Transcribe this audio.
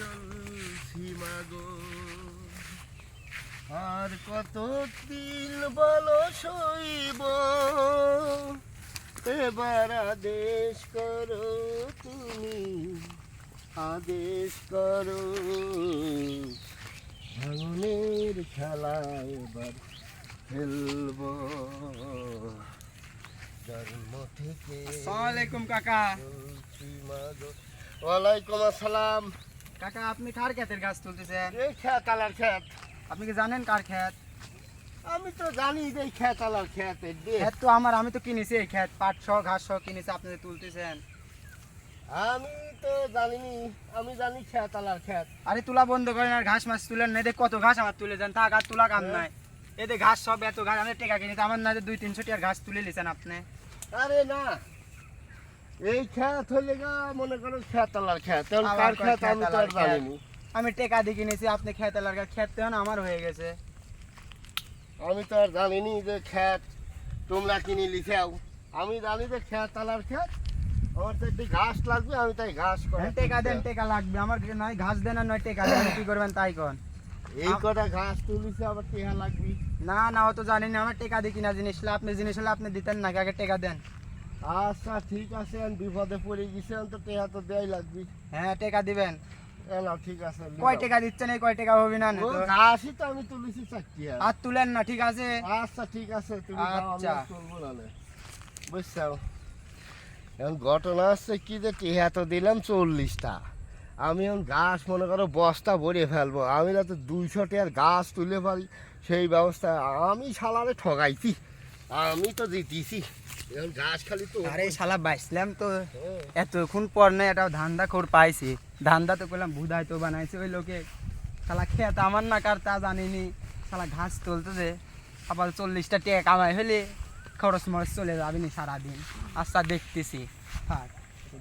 চলছি মাগো। আর কত দিন বলো সইব এবার আদেশ করো তুমি আদেশ করো। ভাঙনের খেলা এবার খেলব। জন্ম থেকে আসসালামাইকুম কাকা। ওয়ালাইকুম আসসালাম। কাকা আপনি কার ক্ষেতের গাছ তুলতেছেন? এই খেত আলার খেত আপনি কি জানেন কার ক্ষেত? আমি তো জানি যে এই খেত আলার খেত। ক্ষেত তো আমার আমি তো কিনেছি এই ক্ষেত পাট সহ ঘাস সহ কিনেছি আপনি তুলতেছেন। আমি তো জানিনি আমি জানি খেত আলার খেত আরে তুলা বন্ধ করেন আর ঘাস মাছ তুলেন না এদের কত ঘাস আমার তুলে দেন থাক আর তুলা কাম নাই। এদের ঘাস সব এত ঘাস আমি টেকা কিনেছি আমার না যে দুই তিনশো টাকার ঘাস তুলে নিয়েছেন আপনি। আরে না এই গা মনে করো আবার কার কয় খেত আমি তো আমি টেকা দিয়ে কিনেছি আপনি খেত। এলাকার খেত তো আমার হয়ে গেছে। আমি তো আর জানিনি যে খেত তোমরা কিনে লিখাও। আমি জানি যে আলার খেত আমার তো একটি ঘাস লাগবে আমি তাই ঘাস করে হ্যাঁ, টেকা দেন টেকা লাগবে। আমার নয় ঘাস দেন আর নয় টেকা দেন। কি করবেন তাই কন? এই কটা ঘাস তুলিছে আবার টেহা লাগবে। না না ও তো জানি না আমার টেকা দিয়ে কিনা জিনিস হলে আপনি জিনিস হলে আপনি দিতেন না আগে টেকা দেন। আচ্ছা ঠিক আছে বিপদে পড়ে গেছি আমি তো টেহা তো দেয়াই লাগবে। হ্যাঁ টেকা দিবেন। এ ঠিক আছে কয় টাকা দিচ্ছেন এই কয় টাকা হবে না ঘাসই তো? আমি তুলেছি চারটি আর। আর তুলেন না ঠিক আছে? আচ্ছা ঠিক আছে তুমি আচ্ছা। এখন ঘটনা হচ্ছে কি যে টেহা তো দিলাম চল্লিশটা। আমি এখন ঘাস মনে করো বস্তা ভরে ফেলব। আমি না তো দুইশো টাকার গাছ তুলে পারি সেই ব্যবস্থা আমি শালারে ঠগাইছি। আমি তো জিতিছি। এখন ঘাস খালি তো আরে শালা বাইসলাম তো। হ্যাঁ। এতক্ষণ পর না এটা ধান্দা খোর পাইছি। ধান্দা তো করলাম ভুদাই তো বানাইছে ওই লোকে। শালা খেত আমার না কার তা জানিনি। শালা ঘাস তুলতেছে। আবার চল্লিশটা টেক আমায় হলে খরচ মরচ চলে যাবে নি সারাদিন। আচ্ছা দেখতেছি। থাক।